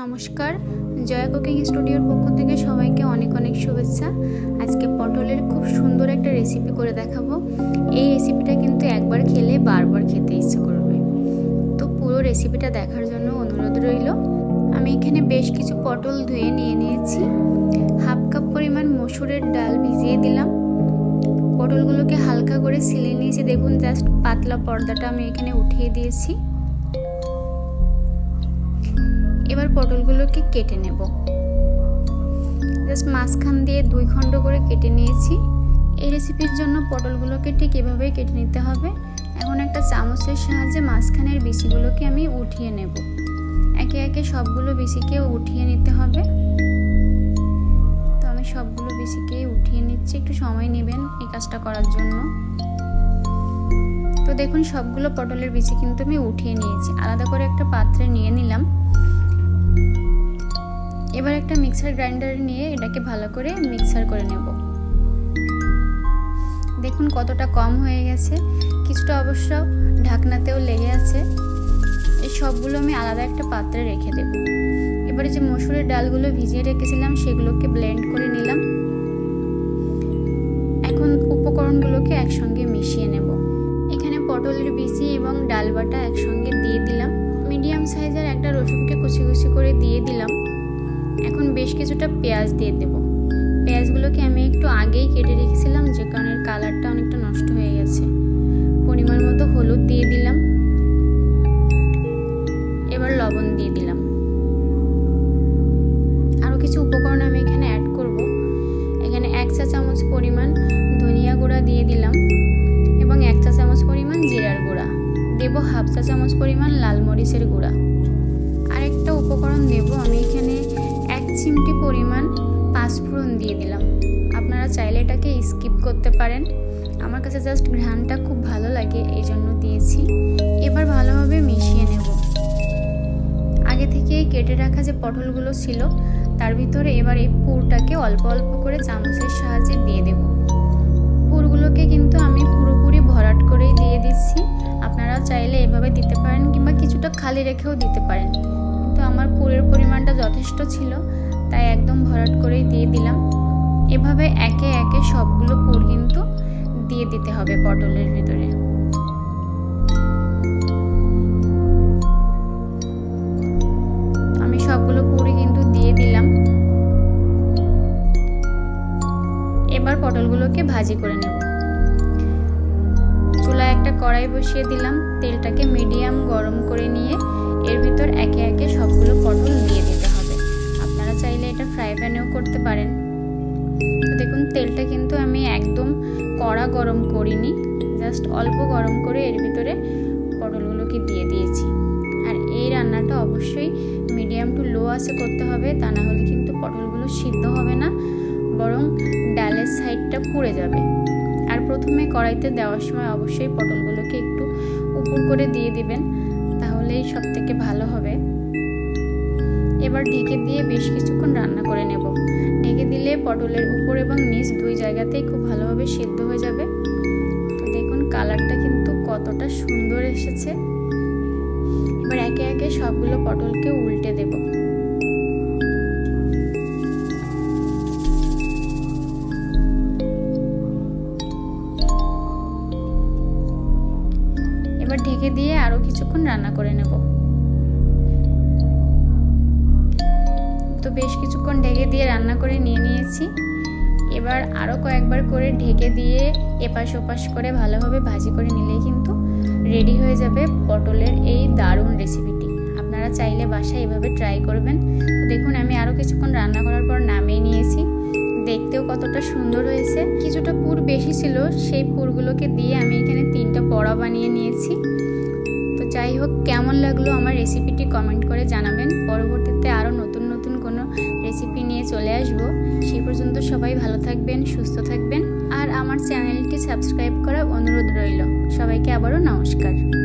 নমস্কার। জয়া কুকিং স্টুডিওর পক্ষ থেকে সবাইকে অনেক অনেক শুভেচ্ছা। আজকে পটলের খুব সুন্দর একটা রেসিপি করে দেখাবো। এই রেসিপিটা কিন্তু একবার খেলে বারবার খেতে ইচ্ছে করবে। তো পুরো রেসিপিটা দেখার জন্য অনুরোধ রইল। আমি এখানে বেশ কিছু পটল ধুয়ে নিয়ে নিয়েছি। হাফ কাপ পরিমাণ মসুরের ডাল ভিজিয়ে দিলাম। পটলগুলোকে হালকা করে সিলে নিয়েছি। দেখুন জাস্ট পাতলা পর্দাটা আমি এখানে উঠিয়ে দিয়েছি। এবার পটলগুলোকে কেটে নেব। জাস্ট মাঝখান দিয়ে দুই খণ্ড করে কেটে নিয়েছি। এই রেসিপির জন্য পটলগুলোকে ঠিক এভাবেই কেটে নিতে হবে। এখন একটা চামচের সাহায্যে মাঝখানের বিচিগুলোকে আমি উঠিয়ে নেব। একে একে সবগুলো বিচিকে উঠিয়ে নিতে হবে। তো আমি সবগুলো বিচিকেই উঠিয়ে নিচ্ছি। একটু সময় নেবেন এই কাজটা করার জন্য। তো দেখুন, সবগুলো পটলের বিচি কিন্তু আমি উঠিয়ে নিয়েছি। আলাদা করে একটা পাত্রে নিয়ে নিলাম। এবার একটা মিক্সার গ্রাইন্ডার নিয়ে এটাকে ভালো করে মিক্সার করে নেব। দেখুন কতটা কম হয়ে গেছে। কিছুটা অবশ্য ঢাকনাতেও লেগে আছে। এই সবগুলো আমি আলাদা একটা পাত্রে রেখে দেব। এবারে যে মসুরের ডালগুলো ভিজিয়ে রেখেছিলাম, সেগুলোকে ব্লেন্ড করে নিলাম। এখন উপকরণগুলোকে একসঙ্গে মিশিয়ে নেব। এখানে পটলের বিচি এবং ডাল বাটা একসঙ্গে দিয়ে দিলাম। মিডিয়াম সাইজের একটা রসুনকে কুচি কুচি করে দিয়ে দিলাম। এখন বেশ কিছুটা পেঁয়াজ দিয়ে দেব। পেঁয়াজগুলোকে আমি একটু আগেই কেটে রেখেছিলাম, যে কারণে কালারটা অনেকটা নষ্ট হয়ে গেছে। পরিমাণ মতো হলুদ দিয়ে দিলাম। এবার লবণ দিয়ে দিলাম। আরও কিছু উপকরণ আমি এখানে অ্যাড করব। এখানে এক চা চামচ পরিমাণ ধনিয়া গুঁড়া দিয়ে দিলাম এবং এক চা চামচ পরিমাণ জিরার গুঁড়া। দেব হাফ চা চামচ পরিমাণ লাল মরিচের গুঁড়া। আরেকটা উপকরণ দেব আমি এখানে চিমটি পরিমাণ পাঁচফোড়ন দিয়ে দিলাম। আপনারা চাইলে এটাকে স্কিপ করতে পারেন। আমার কাছে জাস্ট ঘ্রানটা খুব ভালো লাগে, এই জন্য দিয়েছি। এবার ভালোভাবে মিশিয়ে নেব। আগে থেকে কেটে রাখা যে পটলগুলো ছিল, তার ভিতরে এবার এই পুরটাকে অল্প অল্প করে চামচের সাহায্যে দিয়ে দেব। পুরগুলোকে কিন্তু আমি পুরোপুরি ভরাট করেই দিয়ে দিচ্ছি। আপনারা চাইলে এভাবে দিতে পারেন কিংবা কিছুটা খালি রেখেও দিতে পারেন। কিন্তু আমার পুরের পরিমাণটা যথেষ্ট ছিল। তাই একদম ভরাট করেই দিয়ে দিলাম। এভাবে একে একে সবগুলো পুর কিন্তু দিয়ে দিতে হবে পটলের ভিতরে। আমি সবগুলো পুরি কিন্তু দিয়ে দিলাম। এবার পটলগুলোকে ভাজি করে নেব। চুলায় একটা কড়াই বসিয়ে দিলাম। তেলটাকে মিডিয়াম গরম করে নিয়ে এর ভিতর একে একে সবগুলো পটল দিয়ে দিতে কড়া গরম করিনি জাস্ট অল্প গরম করে এর ভিতরে পটলগুলোকে দিয়ে দিয়েছি। আর এই রান্নাটা অবশ্যই মিডিয়াম টু লো আছে করতে হবে, তা না হলে কিন্তু পটলগুলো সিদ্ধ হবে না, বরং ডালের সাইডটা পুড়ে যাবে। আর প্রথমে কড়াইতে দেওয়ার সময় অবশ্যই পটলগুলোকে একটু উপর করে দিয়ে দিবেন, তাহলেই সব থেকে ভালো হবে। এবার ঢেকে দিয়ে বেশ কিছুক্ষণ রান্না করে নেব। ঢেকে দিলে পটলের জায়গাতেই খুব ভালোভাবে সিদ্ধ হয়ে যাবে। তো দেখুন কালারটা কিন্তু কতটা সুন্দর এসেছে। এবার একে একে সবগুলো পটলকে উল্টে দেব। এবার ঢেকে দিয়ে আরও কিছুক্ষণ রান্না করে নেব। তো বেশ কিছুক্ষণ ঢেকে দিয়ে রান্না করে নিয়ে নিয়েছি। এবার আরও কয়েকবার করে ঢেকে দিয়ে এপাশ ওপাশ করে ভালোভাবে ভাজি করে নিলেই কিন্তু রেডি হয়ে যাবে পটলের এই দারুণ রেসিপিটি আপনারা চাইলে বাসায় এভাবে ট্রাই করবেন। দেখুন, আমি আরও কিছুক্ষণ রান্না করার পর নামিয়ে নিয়েছি। দেখতেও কতটা সুন্দর হয়েছে। কিছুটা পুর বেশি ছিল, সেই পুরগুলোকে দিয়ে আমি এখানে তিনটা বড়া বানিয়ে নিয়েছি। তো যাই হোক, কেমন লাগল আমার রেসিপিটি কমেন্ট করে জানাবেন। পরবর্তীতে আরও নতুন রেসিপি নিয়ে চলে আসব। সেই পর্যন্ত সবাই ভালো থাকবেন, সুস্থ থাকবেন। আর আমার চ্যানেলটি সাবস্ক্রাইব করার অনুরোধ রইল। সবাইকে আবারও নমস্কার।